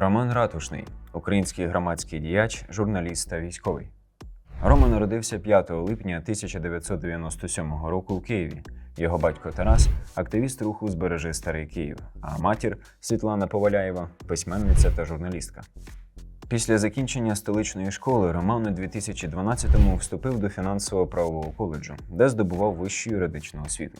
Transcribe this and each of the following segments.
Роман Ратушний, український громадський діяч, журналіст та військовий. Рома народився 5 липня 1997 року в Києві. Його батько Тарас активіст руху Збережи Старий Київ, а матір Світлана Поваляєва письменниця та журналістка. Після закінчення столичної школи Роман у 2012-му вступив до фінансово-правового коледжу, де здобував вищу юридичну освіту.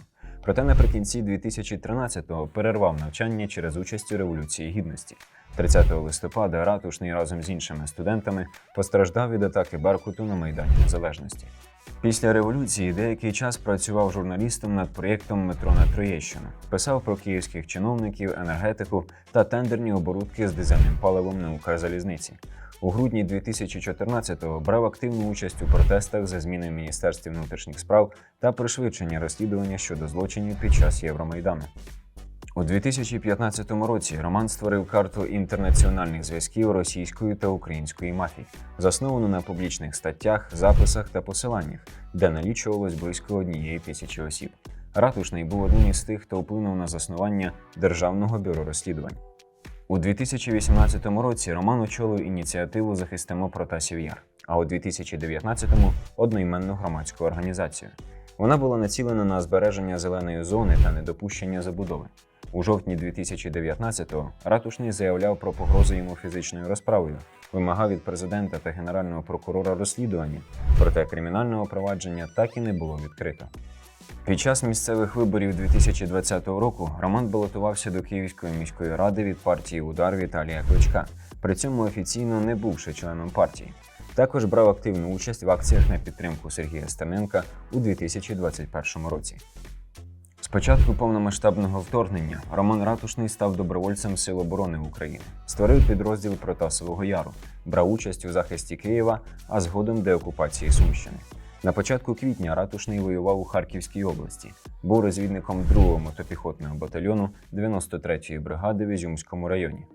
Проте наприкінці 2013-го перервав навчання через участь у Революції Гідності. 30 листопада ратушний разом з іншими студентами постраждав від атаки Беркуту на Майдані Незалежності. Після революції деякий час працював журналістом над проєктом Метро на Троєщину, писав про київських чиновників, енергетику та тендерні оборудки з дизельним паливом на Укрзалізниці. У грудні 2014-го брав активну участь у протестах за зміни Міністерстві внутрішніх справ та пришвидшення розслідування щодо злочинів під час Євромайдану. У 2015 році Роман створив карту інтернаціональних зв'язків російської та української мафії, засновану на публічних статтях, записах та посиланнях, де налічувалось близько однієї тисячі осіб. Ратушний був одним із тих, хто вплинув на заснування Державного бюро розслідувань. У 2018 році Роман очолив ініціативу Захистимо Протасів Яр, а у 2019-му одноіменну громадську організацію. Вона була націлена на збереження зеленої зони та недопущення забудови. У жовтні 2019-го ратушний заявляв про погрозу йому фізичною розправою, вимагав від президента та генерального прокурора розслідування, проте кримінального провадження так і не було відкрито. Під час місцевих виборів 2020 року Роман балотувався до Київської міської ради від партії Удар Віталія Кличка, при цьому офіційно не бувши членом партії. Також брав активну участь в акціях на підтримку Сергія Стерненка у 2021 році. З початку повномасштабного вторгнення Роман Ратушний став добровольцем Сил оборони України, створив підрозділ Протасового Яру, брав участь у захисті Києва, а згодом деокупації Сумщини. На початку квітня Ратушний воював у Харківській області, був розвідником 2-го мотопіхотного батальйону 93-ї бригади в Ізюмському районі.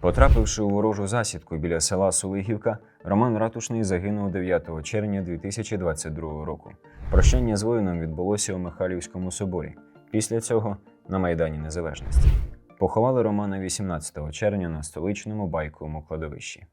Потрапивши у ворожу засідку біля села Сулигівка, Роман Ратушний загинув 9 червня 2022 року. Прощання з воїном відбулося у Михайлівському соборі. Після цього на Майдані Незалежності. Поховали Романа 18 червня на столичному байковому кладовищі.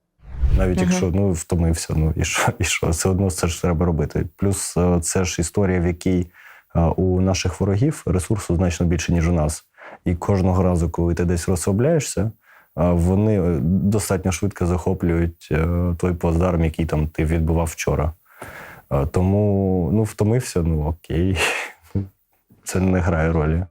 Навіть Мгм. якщо ну втомився, ну і що, і що, все одно це ж треба робити. Плюс е, це ж історія, в якій е, у наших ворогів ресурсу значно більше, ніж у нас. І кожного разу, коли ти десь розслабляєшся, е, вони достатньо швидко захоплюють той плацдарм, який там ти відбував вчора. Тому ну, втомився, ну окей, це не грає ролі.